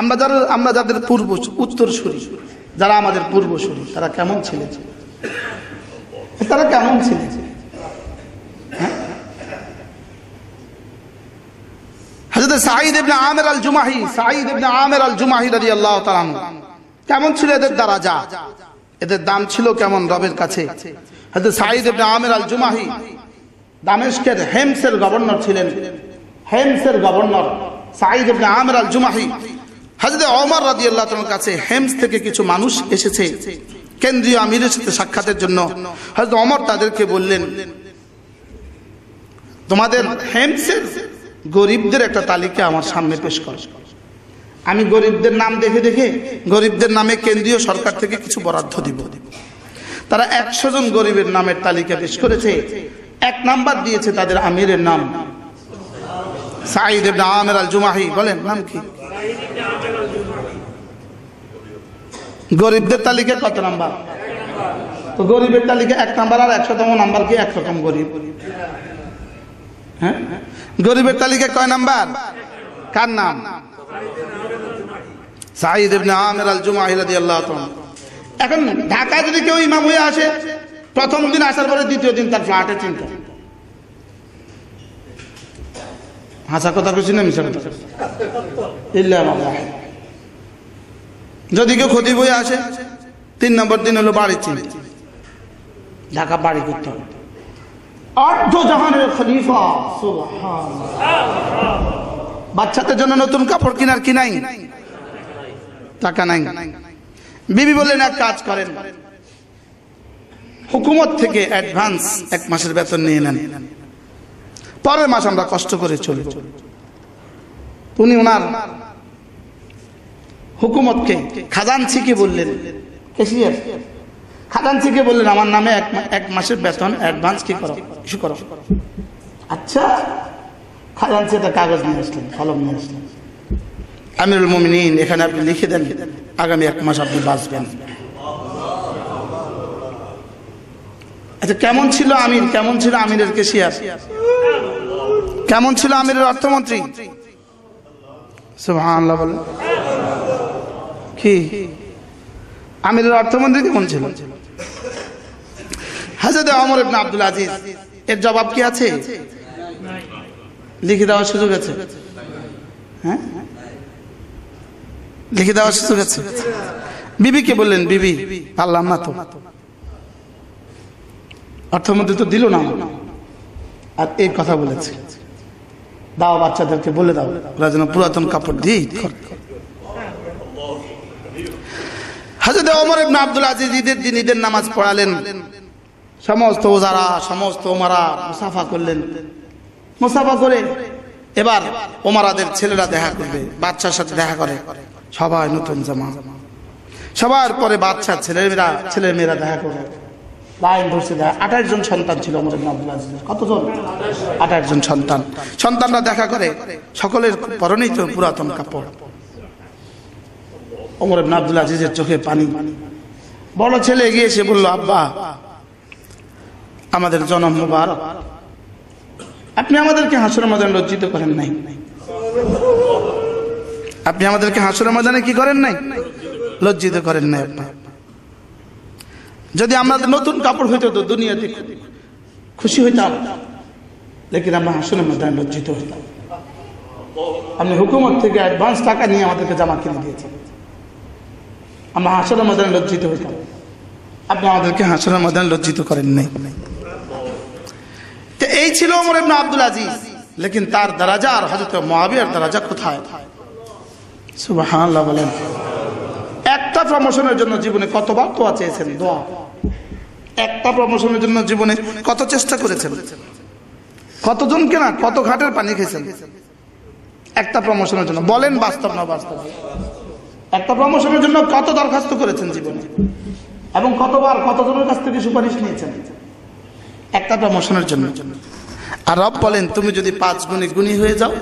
আমরা যারা, আমরা যাদের পূর্ব উত্তর উত্তরসূরি, যারা আমাদের পূর্ব পূর্বসূরি, তারা কেমন ছিলেন? তারা কেমন ছিলেন? আমির আল জুমাহি সাঈদ ইবনে আমির আল জুমাহি রাদিয়াল্লাহু তাআলা কেমন ছিল এদের দারাজা? এদের দাম ছিল কেমন রবের কাছে? হযরত সাঈদ আমির আল জুমাহি দামেস্কের হেমসের গভর্নর ছিলেন। হেমসের গভর্নর সাঈদ ইবনে আমির আল জুমাহি হযরত ওমর রাদিয়াল্লাহু তাআলার কাছে হেমস থেকে কিছু মানুষ এসেছে। কেন্দ্রীয় আমিরের সাথে সাক্ষাতের জন্য। হযরত ওমর তাদেরকে বললেন, তোমাদের হেমসের গরিবদের একটা তালিকা আমার সামনে পেশ কর। আমি গরিবদের নাম দেখে দেখে গরিবদের নামে কেন্দ্রীয় সরকার থেকে কিছু বরাদ্দ দিব। তারা একশো জন গরিবের নামের তালিকা পেশ করেছে। এক নাম্বার দিয়েছে তাদের আমিরের নাম। সাঈদ আমির আল জুমাহি বলেন নাম কি? গরিবদের তালিকা কত নাম্বার? তো গরিবের তালিকা এক নাম্বার আর একশোতম নাম্বার কি? একরকম গরিব। হ্যাঁ? গরিবের তালিকা কয় নাম্বার? কার নাম? সাঈদ ইবনে আমির আল জুমাহি রাদিয়াল্লাহু তাআলা। এখন ঢাকায় যদি কেউ ইমাম হয়ে আসে, প্রথম দিন আসার পরে দ্বিতীয় দিন তার ফ্ল্যাটে চিন্তা হাসা কথা খুশি না মিশা কথা? ইল্লা। যদি কেউ ক্ষতি বই আসে তিন নম্বর দিন হলো বাড়ির চিন্তা ঢাকা বাড়ি করতে হবে। অর্ধ জাহানের খলিফা বাচ্চাদের জন্য নতুন কাপড় কেনার কি নাই? টাকা নাই। বিবি বললেন এক কাজ করেন। হুকুমত থেকে অ্যাডভান্স এক মাসের বেতন নিয়ে নেন। পরের মাস আমরা কষ্ট করে চলব। উনি ওনার হুকুমতকে খাজানছিকে বললেন? কেসিয়ার খাজানছিকে বললেন, আমার নামে এক এক মাসের বেতন অ্যাডভান্স কি করো? ইস্যু করো। আচ্ছা খাজানছি একটা কাগজ নিয়ে আসলেন, কলম নিয়ে আসলেন। আমিরুল মুমিনিন, এখানে আপনি লিখে দেন, আগামী এক মাস আপনি বাঁচবেন। আচ্ছা কেমন ছিল আমির? কেমন ছিল আমিরের কেশিয়ার কেমন ছিল আমিরের অর্থমন্ত্রী? সুবহানাল্লাহ বলে কি? আমিরের অর্থমন্ত্রী কেমন ছিল? হাজরত অমর আব্দুল আজিজ, এর জবাব কি আছে? লিখে দেওয়ার সুযোগ আছে। হ্যাঁ? লিখে দেওয়ার সুযোগ আছে। বিবিকে বললেন, বিবি, পারলাম না তো। অর্থমন্ত্রী তো দিল না আর এই কথা বলেছে। দাও বাচ্চাদেরকে বলে দাও, ওরা যেন পুরাতন কাপড় দিয়ে ঈদ করে। হাজরত ওমর ইবনে আব্দুল আজিজ ঈদের দিন ঈদের নামাজ পড়ালেন। সমস্ত ওজারা সমস্ত ওমারা মুসাফা করলেন। মুসাফা করে এবার ওমারাদের ছেলেরা দেখা করবে বাচ্চার সাথে দেখা করে। সবাই নতুন জামা। সবার পরে বাচ্চা ছেলেমেয়েরা ছেলে মেয়েরা দেখা করে লাইন ধরছে দেখা। আঠাশ জন সন্তান ছিল ওমর ইবনে আব্দুল আজিজের। কতজন? আঠাশ জন সন্তান। সন্তানরা দেখা করে। সকলের পরনেই তো পুরাতন কাপড়। ওমর আব্দুল আজিজের চোখে পানি। বড় ছেলে এগিয়ে বলল, আব্বা, আমাদের জনম মুবারক। আপনি আমাদেরকে হাসুর ময়দানে লজ্জিত করেন নাই। আপনি আমাদেরকে হাসুর ময়দানে কি করেন নাই? লজ্জিত করেন নাই যদি আমাদের নতুন কাপড় হইতো তো দুনিয়াতে খুশি হইতাম, লেকিন আমরা হাসুর ময়দানে লজ্জিত হইতাম। আপনি হুকুমত থেকে অ্যাডভান্স টাকা নিয়ে আমাদেরকে জামা কিনে দিয়েছেন। আমরা হাসুর ময়দানে লজ্জিত হইতাম। আপনি আমাদেরকে হাসুর ময়দানে লজ্জিত করেন নাই। তো এই ছিল ওমর ইবনে আব্দুল আজিজ। লেকিন তার দারাজা আর হযরত মুয়াবিয়ার দারাজা কোথায়? সুবহানাল্লাহ বলেন। একটা প্রমোশনের জন্য জীবনে কতবার দোয়া চেয়েছেন? দোয়া। একটা প্রমোশনের জন্য জীবনে কত চেষ্টা করেছেন? কতজনকে না, কত ঘাটের পানি খেয়েছেন? একটা প্রমোশনের জন্য। বলেন বাস্তব না বাস্তব? একটা প্রমোশনের জন্য কত দরখাস্ত করেছেন জীবনে? এবং কতবার কতজনের কাছ থেকে সুপারিশ নিয়েছেন? একটা প্রমোশনের জন্য। আর রব বলেন, তুমি যদি পাঁচ গুণে গুণী হয়ে যাও,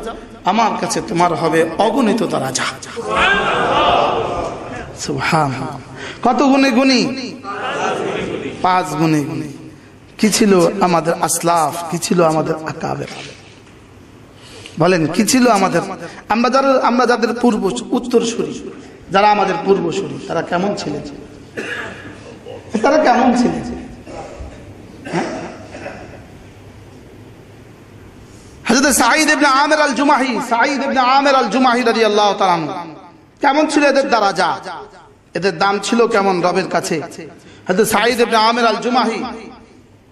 আমার কাছে তোমার হবে অগণিত তারা যা কত গুণে গুণী? পাঁচ গুণে গুণী। কি ছিল আমাদের আসলাফ? কি ছিল আমাদের আকাবের? বলেন, কি ছিল আমাদের? আমরা যারা আমরা যাদের পূর্ব উত্তরসূরি। যারা আমাদের পূর্বসূরি, তারা কেমন ছিলেন? তারা কেমন ছিলেন? তাআলা কেমন ছিল এদের এদের দাম ছিল কেমন রবের কাছে? আমির আল জুমাহি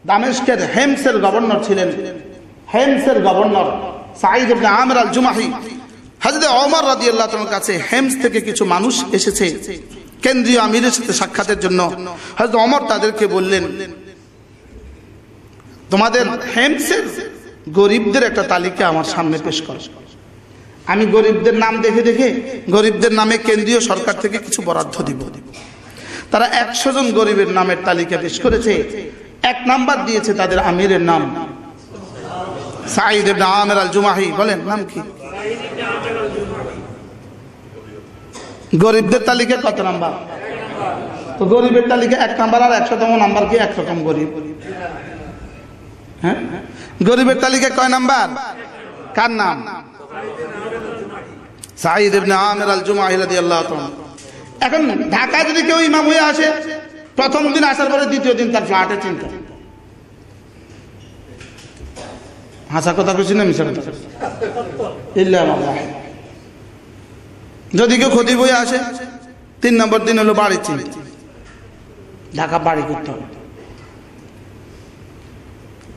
দামেস্কের হেমসের গভর্নর ছিলেন। হেমসের গভর্নর সাঈদ আমির আল জুমাহি হযরত ওমর রাদিয়াল্লাহু তাআলার কাছে হেমস থেকে কিছু মানুষ এসেছে। কেন্দ্রীয় আমিরের সাথে সাক্ষাতের জন্য। হযরত ওমর তাদেরকে বললেন, তোমাদের হেমসের গরিবদের একটা তালিকা আমার সামনে পেশ করো। আমি গরিবদের নাম দেখে দেখে গরিবদের নামে কেন্দ্রীয় সরকার থেকে কিছু বরাদ্দ দিব। তারা একশো জন গরিবের নামের তালিকা পেশ করেছে। এক নাম্বার দিয়েছে তাদের আমিরের নাম। ইবনে আমির আল জুমাহি বলেন, নাম কি? গরিবদের তালিকা কত নাম্বার? তো গরিবের তালিকা এক নাম্বার আর একশোতম নাম্বার কি? একরকম গরিব। হ্যাঁ? গরিবের তালিকা কয় নাম্বার? কার নাম? সাঈদ এখন ঢাকায় যদি কেউ ইমাম হয়ে আসে, প্রথম দিন আসার পরে দ্বিতীয় দিন তার ফ্ল্যাটে চিন্তা হাসা কথা কিছু না মিশা যদি কেউ ক্ষতি বয়ে আসে, তিন নম্বর দিন হলো বাড়ির চিন্তা ঢাকা বাড়ি করতে হবে।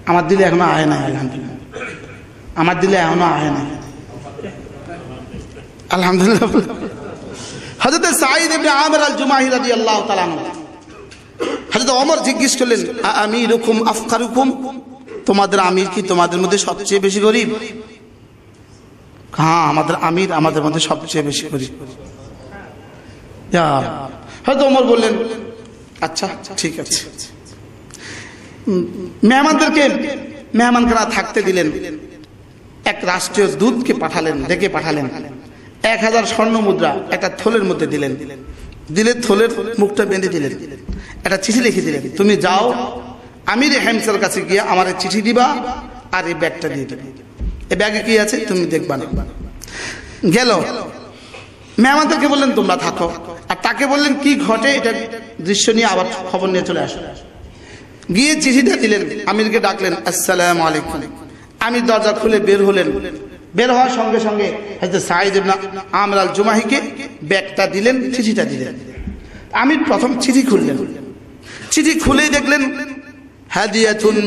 আমার দিলে এখনও আয় নাই, আলহামদুলিল্লাহ। আমার দিলে এখনও আয় নাই। আলহামদুলিল্লাহ। হযরত সাঈদ ইবনে আমির আল জুমাহি রাদিয়াল্লাহু তাআলা হযরত ওমর জিজ্ঞেস করলেন আমিরুকুম আফকারুকুম? তোমাদের আমির কি তোমাদের মধ্যে সবচেয়ে বেশি গরিব? হ্যাঁ আমাদের আমির আমাদের মধ্যে সবচেয়ে বেশি গরিব। হয়তো ওমর বললেন আচ্ছা ঠিক আছে। মেহমানদেরকে মেহমানখানা থাকতে দিলেন। এক রাষ্ট্রীয় দূতকে পাঠালেন, ডেকে পাঠালেন। এক হাজার স্বর্ণ মুদ্রা একটা থলের মধ্যে দিলেন। দিলে থলের মুখটা বেঁধে দিলেন। একটা চিঠি লিখে দিলেন, তুমি যাও আমির হেমসের কাছে গিয়ে আমার চিঠি দিবা আর এই ব্যাগটা দিয়ে দেবে। এই ব্যাগে কি আছে? তুমি দেখবা না। গেল। মেহমানদেরকে বললেন, তোমরা থাকো। আর তাকে বললেন, কি ঘটে? এটা দৃশ্য নিয়ে আবার খবর নিয়ে চলে আসো। গিয়ে চিঠিটা দিলেন। আমিরকে ডাকলেন, আসসালাম আলাইকুম। আমির দরজা খুলে বের হলেন। বের হওয়ার সঙ্গে সঙ্গে হয়তো ইবনে জুমাহিকে ব্যাগটা দিলেন, চিঠিটা দিলেন। আমির প্রথম চিঠি খুললেন। চিঠি খুলেই দেখলেন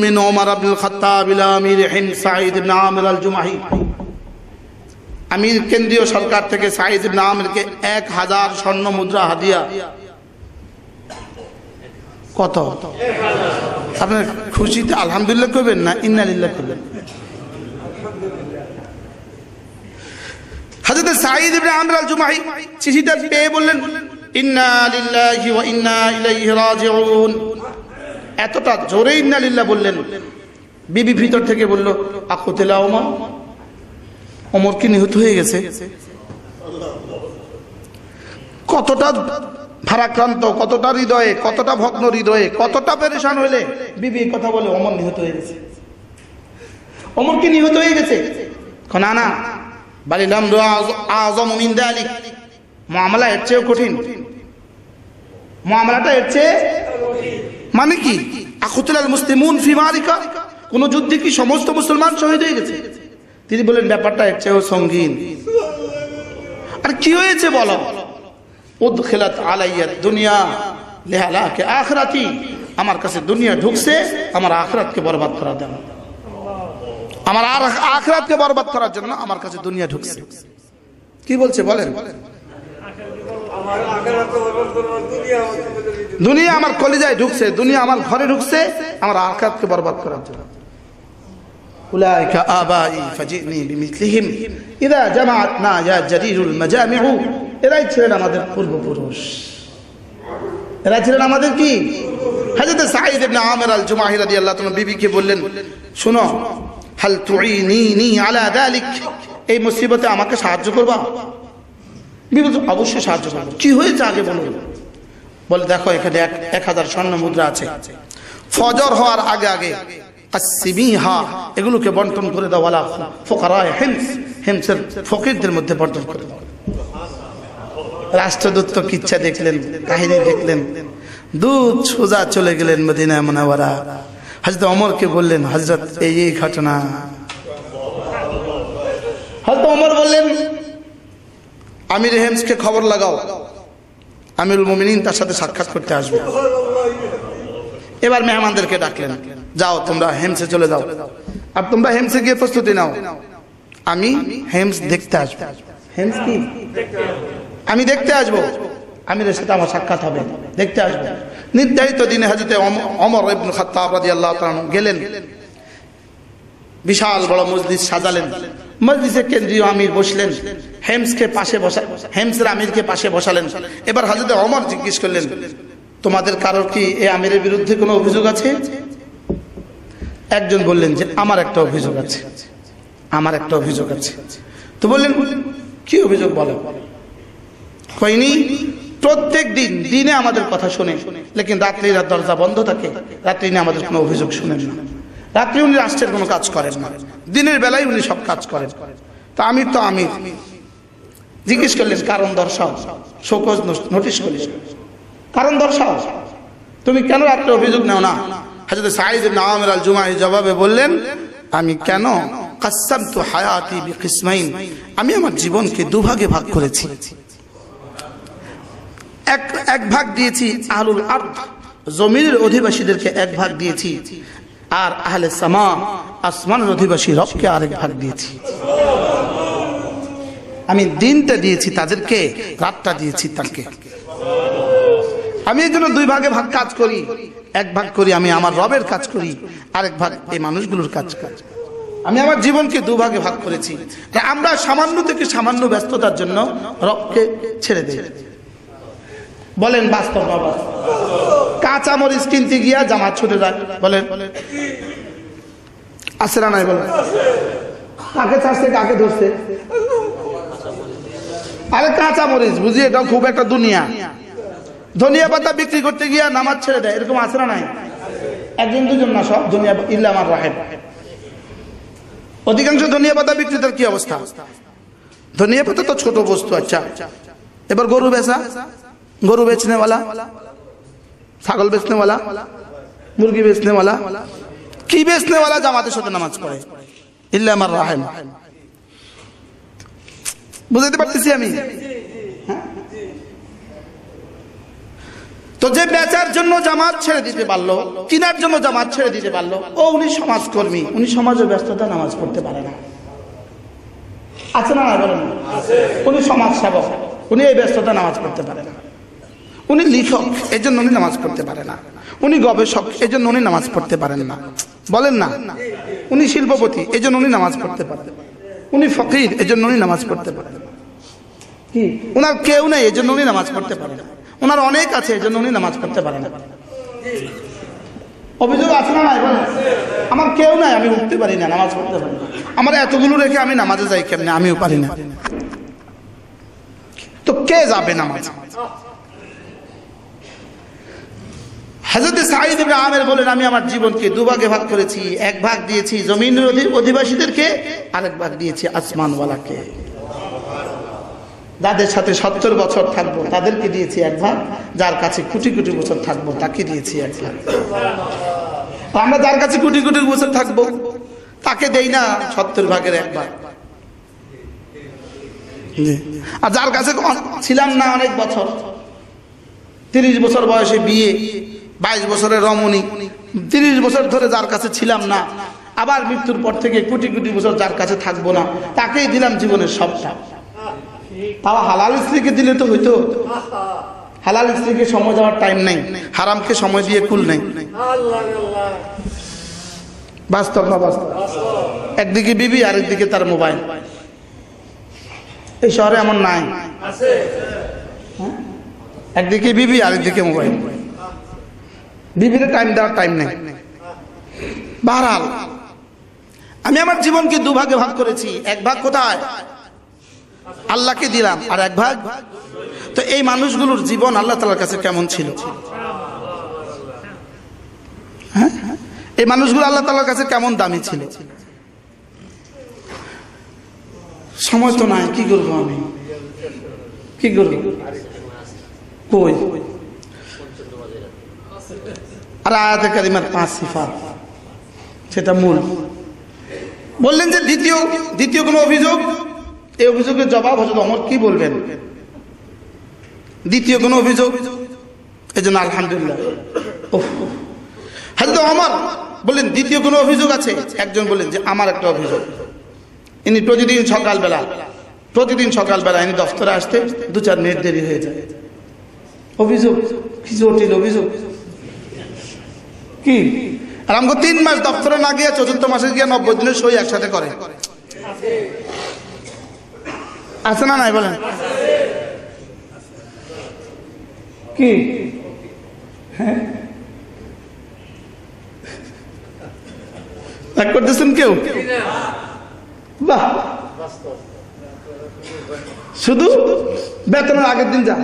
মিন ওমর আব্দুল খাত্তাব ইলা আমির হিম সাইদ ইবনে আমর আল জুমাহি আমির কেন্দ্রীয় সরকার থেকে সাইদ ইবনে এক হাজার স্বর্ণ মুদ্রা হাদিয়া। কত? আপনার খুশিতে আলহামদুলিল্লাহ করবেন না ইন্নালিল্লাহ করবেন হযরত সাঈদ ইবনে আমর আল জুমাহি চিঠিটা পেয়ে বললেন, ইন্না লিল্লাহি ওয়া ইন্না ইলাইহি রাজিউন। এতটা জোরে ইন্না লিল্লাহ বললেন। বিবি ভিতর থেকে বলল, আকুতিলা ওমর। অমর কি নিহত হয়ে গেছে? কতটা ভারাক্রান্ত, কতটা হৃদয়ে, কতটা ভগ্ন হৃদয়ে, কতটা পেরেশান হইলে বিবি কথা বলে অমর নিহত হয়ে গেছে? অমর কি নিহত হয়ে গেছে? না না। বালিলাম আজম মিন দালিক। মামলা এর চেয়েও কঠিন। মামলাটা এর চেয়ে মানে কি? আখুতুল মুসলিমুন ফি মালিকা? কোন যুদ্ধে কি সমস্ত মুসলমান শহীদ হয়ে গেছে? তিনি বলেন ব্যাপারটা এর চেয়েও সঙ্গীন। আর কি হয়েছে বলো? উদখিলাত আলাইয়া দুনিয়া লেহালাকে আখরাতি। আমার কাছে দুনিয়া ঢুকছে, আমার আখরাতকে বরবাদ করার জন্য। আমার আর আখরাতকে বরবাদ করার জন্য আমার কাছে দুনিয়া ঢুকছে। কি বলছে বলেন? দুনিয়া আমার কলিজায় ঢুকছে দুনিয়া আমার ঘরে ঢুকছে আমার আখরাতকে বরবাদ করার জন্য أولئك آبائي فجئني بمثلهم إذا جمعتنا يا جرير المجامع এরাই ছিলেন আমাদের পূর্বপুরুষ এরা ছিলেন আমাদের কি হাজরত সাঈদ ইবনে আমির আল জুমাহি রাদিয়াল্লাহু তাআলা বিবিকে বললেন শুনো হাল তুইনিনি আলা যালিক এই মুসিবতে আমাকে সাহায্য করবা বিবি বলছে, অবশ্যই সাহায্য করবো কি হয়েছে আগে বলুন বলে, দেখো, এখানে এক হাজার স্বর্ণ মুদ্রা আছে। ফজর হওয়ার আগে আগে আসিমিহা এগুলোকে বন্টন করে দাও ওয়ালা ফুকারায়ে হিমস, হেমসের ফকিরদের মধ্যে বর্জন করে দাও। রাষ্ট্রদূত কিচ্ছা দেখলেন, কাহিনী দেখলেন দুধ সোজা চলে গেলেন মদিনা মনাওয়ারা। হজরত অমরকে বললেন হজরত এই এই ঘটনা। হয়তো অমর বললেন, আমির হেমসকে খবর লাগাও। আমিরুল মুমিনিন তার সাথে সাক্ষাৎ করতে আসবে। এবার মেহমানদেরকে ডাকলেন, যাও, তোমরা হেমসে চলে যাও। আর তোমরা হেমসে গিয়ে প্রস্তুতি নাও। আমি হেমস দেখতে আসব। হেমস কি? আমি দেখতে আসব। আমিরের সাথে আমার সাক্ষাৎ হবে। দেখতে আসব। নির্ধারিত দিনে হাজিতে অমর ইবনে খাত্তাব রাদিয়াল্লাহু তাআলা গেলেন। বিশাল বড় মসজিদ সাজালেন। মসজিদে কেন্দ্রীয় আমির বসলেন। হেমসকে পাশে বসা হেমসের আমিরকে পাশে বসালেন। এবার হাজরতে অমর জিজ্ঞেস করলেন, তোমাদের কারোর কি এই আমিরের বিরুদ্ধে কোনো অভিযোগ আছে? একজন বললেন যে, আমার একটা অভিযোগ আছে। আমার একটা অভিযোগ আছে। তো বললেন, কি অভিযোগ বলো? কইনি, প্রত্যেক দিন দিনে আমাদের কথা শুনে, লেকিন রাত্রি রাত দরজা বন্ধ থাকে। রাত্রি আমাদের কোনো অভিযোগ শুনেন না। রাত্রি উনি রাষ্ট্রের কোনো কাজ করেন না। দিনের বেলায় উনি সব কাজ করেন। তা আমি তো আমি জিজ্ঞেস করলেন, কারণ দর্শাও? শোকজ নোটিশ করলেন কারণ দর্শাও? তুমি কেন রাত্রে অভিযোগ নেও না? আল জবাবে বললেন, আমি কেন? কাসামতু হায়াতি বিকিসমাইন। আমি আমার জীবনকে দুভাগে ভাগ করেছি। এক এক ভাগ দিয়েছি জমিনের অধিবাসীদেরকে এক ভাগ দিয়েছি। আর আহলে সামা, আসমানের অধিবাসী রবকে আরেক ভাগ দিয়েছি। আমি দিনটা দিয়েছি তাদেরকে, রাতটা দিয়েছি তাকে। আমি এই জন্য দুই ভাগে ভাগ কাজ করি। এক ভাগ করি আমি আমার রবের কাজ করি, আরেক ভাগ এই মানুষগুলোর কাজ কাজ আমি আমার জীবনকে দুভাগে ভাগ করেছি। আমরা সামান্য থেকে সামান্য ব্যস্ততার জন্য রবকে ছেড়ে দেই। বলেন বাস্তব বাবা। কাঁচা মরিচ কিনতে গিয়া জামা ছুটে যায়। বলে আসে না নাই বলে কাকে ছাড়ছে, কাকে ধরছে? আরে কাঁচা মরিচ বুঝি এটা খুব একটা দুনিয়া। ধনিয়া পাতা বিক্রি করতে গিয়া নামাজ ছেড়ে দেয়, এরকম আছে না নাই? একজন, দুজন না সব ধনিয়া ইল্লামার রাহেব। অধিকাংশ ধনিয়া পাতা বিক্রেতার কি অবস্থা? ধনিয়া পাতা তো ছোট বস্তু আচ্ছা। এবার গরু বেচা? গরু বেচনেওয়ালা? ছাগল বেচনেওয়ালা মুরগি বেচনেওয়ালা কি বেচনেওয়ালা জামাতের সাথে নামাজ পড়ে? ইল্লা আমার রাহেম। বুঝাইতে পারতেছি আমি? তো যে বেচার জন্য জামাত ছেড়ে দিতে পারল, কিনার জন্য জামাত ছেড়ে দিতে পারল, ও উনি সমাজকর্মী, উনি সমাজের ব্যস্ততা নামাজ পড়তে পারে না। আছে না বলেন? উনি সমাজ সেবক উনি এই ব্যস্ততা নামাজ পড়তে পারে না। উনি লিখক এই জন্য উনি নামাজ পড়তে পারে না। উনি গবেষক এই জন্য উনি নামাজ পড়তে পারেন না। বলেন না। উনি শিল্পপতি এই জন্য উনি নামাজ পড়তে পারেন উনি ফকির এই জন্য উনি নামাজ পড়তে পারেন ওনার কেউ নেই এই জন্য উনি নামাজ পড়তে পারেন না। ওনার অনেক আছে এই জন্য উনি নামাজ পড়তে পারেন না। অভিযোগ আছে না নাই? বলেন। আমার কেউ নাই, আমি উঠতে পারি না, নামাজ পড়তে পারি না। আমার এতগুলো রেখে আমি নামাজে যাই কেমনে? আমিও পারি না। তো কে যাবে নামাজ? হাজরত সাঈদ ইবনে আমের বলেন, আমি আমার জীবনকে দুভাগে ভাগ করেছি। এক ভাগ দিয়েছি জমিনের অধিবাসীদেরকে, আরেক ভাগ দিয়েছি আসমানওয়ালাকে। যাদের সাথে সত্তর বছর থাকব। তাদেরকে দিয়েছি এক ভাগ, যার কাছে কোটি কোটি বছর থাকব, তাকে দিয়েছি এক ভাগ। আমরা যার কাছে কোটি কোটি বছর থাকব, তাকে দেই না সত্তর ভাগের এক ভাগ। আর যার কাছে ছিলাম না অনেক বছর, তিরিশ বছর বয়সে বিয়ে বাইশ বছরের রমণী, তিরিশ বছর ধরে যার কাছে ছিলাম না, আবার মৃত্যুর পর থেকে কোটি কোটি বছর যার কাছে থাকব না, তাকেই দিলাম জীবনের সবটা। তাও হালাল স্ত্রীকে দিলে তো হইতো। হালাল স্ত্রীকে সময় দেওয়ার টাইম নেই, হারামকে সময় দিয়ে কুল নেই। বাস্তব না বাস্তব? একদিকে বিবি, আরেকদিকে তার মোবাইল। এই শহরে এমন নাই। হ্যাঁ? একদিকে বিবি, আরেকদিকে মোবাইল। বিবির টাইম দেওয়ার টাইম নেই। বাহাল আমি আমার জীবনকে দুভাগে ভাগ করেছি। এক ভাগ কোথায়? আল্লাহকে দিলাম, আর এক ভাগ? তো এই মানুষগুলোর জীবন আল্লাহ তালার কাছে কেমন ছিল? হ্যাঁ? এই মানুষগুলো আল্লাহ তালার কাছে কেমন দামি ছিল? সময় তো নাই, কি করব আমি? কি করব? কই? আর আয়াতে কারিমার পাঁচ সিফাত, সেটা মূল। বললেন যে দ্বিতীয় দ্বিতীয় কোনো অভিযোগ? এই অভিযোগের জবাব হজরত অমর কি বলবেন? দ্বিতীয় কোনো অভিযোগ? এই জন্য আলহামদুলিল্লাহ হজরত অমর বললেন, দ্বিতীয় কোনো অভিযোগ আছে? একজন বললেন যে আমার একটা অভিযোগ। ইনি প্রতিদিন সকালবেলা প্রতিদিন সকালবেলা ইনি দফতরে আসতে দু চার মিনিট দেরি হয়ে যায়। অভিযোগ কি জটিল অভিযোগ। কি? আর আমাকে তিন মাস দপ্তরে না গিয়ে চতুর্থ মাসে গিয়ে নব্বই দিনের সই একসাথে করে। আছে না নাই বলেন? কি? হ্যাঁ? করতেছেন কেউ? বাহ! শুধু বেতনের আগের দিন যা।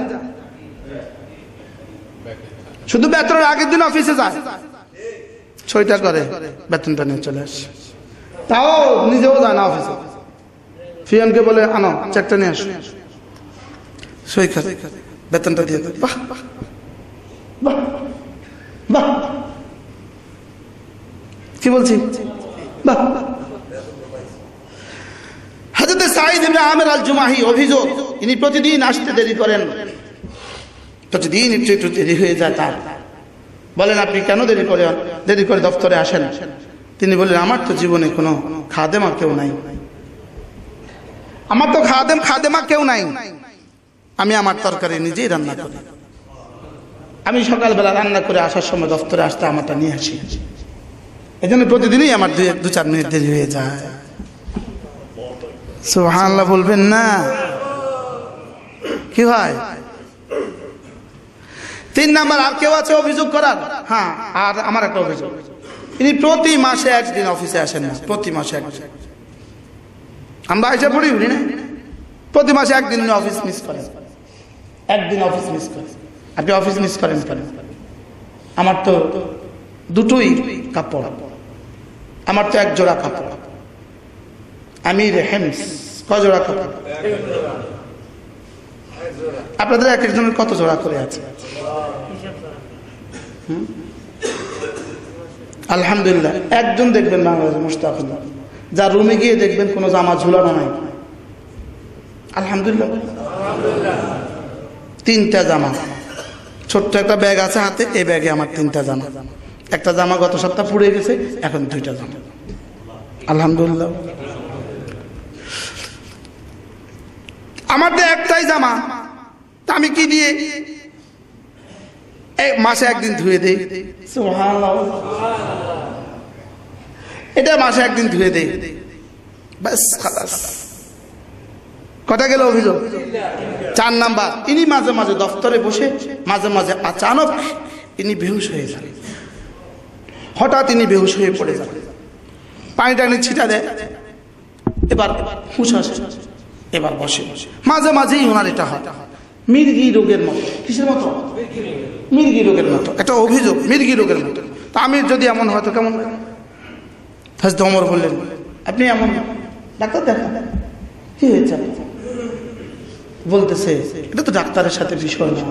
শুধু বেতনের আগের দিন অফিসে যায় ছয়টা করে বেতনটা নিয়ে চলে আসে। তাও নিজেও যায় না অফিসে ফিয়নকে বলে, আনো চেকটা নিয়ে আসো। বেতনটা দিয়ে দেয় বাহ বাহ বাহ কি বলছি? বাহ হাজরত সাইদ ইবনে আমের আল জুমাহি অভিযোগ, ইনি প্রতিদিন আসতে দেরি করেন। প্রতিদিন একটু একটু দেরি হয়ে যায় তার। বলেন, আপনি কেন দেরি করে দেরি করে দপ্তরে আসেন? তিনি বললেন, আমার তো জীবনে কোনো খাদেমা কেউ নাই। আমার তো খাদেম, খাদেমা কেউ নাই। আমি আমার তরকারি নিজেই রান্না করি। আমি সকালবেলা রান্না করে আসার সময় দপ্তরে আসতে আমারটা নিয়ে আসি। এই জন্য প্রতিদিনই আমার দু চার মিনিট দেরি হয়ে যায়। বলবেন না। কি হয়? তিন নাম্বার আর কেউ আছে অভিযোগ করার? হ্যাঁ। আর আমার একটা অভিযোগ। তিনি প্রতি মাসে একদিন অফিসে আসেন না প্রতি মাসে একদিন। আমরা এসে পড়ি উনি না? প্রতি মাসে একদিন উনি অফিস মিস করেন। একদিন অফিস মিস করেন। আপনি অফিস মিস করেন করেন আমার তো দুটোই কাপড়। আমার তো এক জোড়া কাপড়। আমি হেমস ক জোড়া কাপড়? আপনাদের এক একজনের কত জোড়া করে আছে? হুম? আলহামদুলিল্লাহ। একজন দেখবেন বাংলাদেশে মুস্তাফুল্লাহ যার রুমে গিয়ে দেখবেন কোনো জামা ঝুলানো নাই। আলহামদুলিল্লাহ। তিনটা জামা। ছোট্ট একটা ব্যাগ আছে হাতে, এই ব্যাগে আমার তিনটা জামা। একটা জামা গত সপ্তাহ পুড়ে গেছে, এখন দুইটা জামা। আলহামদুলিল্লাহ। আমার তো একটাই জামা তা আমি কি দিয়ে? এই মাসে একদিন ধুয়ে দেই সুবহানাল্লাহ। এটা মাসে একদিন ধুয়ে দেই ব্যাস খালাস। কটা গেল অভিযোগ? চার নাম্বার ইনি মাঝে মাঝে দফতরে বসে মাঝে মাঝে আচানক ইনি বেহুশ হয়ে যান। হঠাৎ ইনি বেহুশ হয়ে পড়ে যান। পানি টানি ছিটা দেয়। এবার হুঁশ আসে। এবার বসে। মাঝে মাঝেই ওনার এটা হয়। মির্গি রোগের মতো। কিসের মতো? মির্গি রোগের মতো। এটা অভিযোগ, মির্গি রোগের মতো। তা আমি যদি এমন হয় তো কেমন? ফার্স্ট অমর বললেন, আপনি এমন ডাক্তার দেখান। কি হয়েছে? বলতেছে, এটা তো ডাক্তারের সাথে বিষয় না।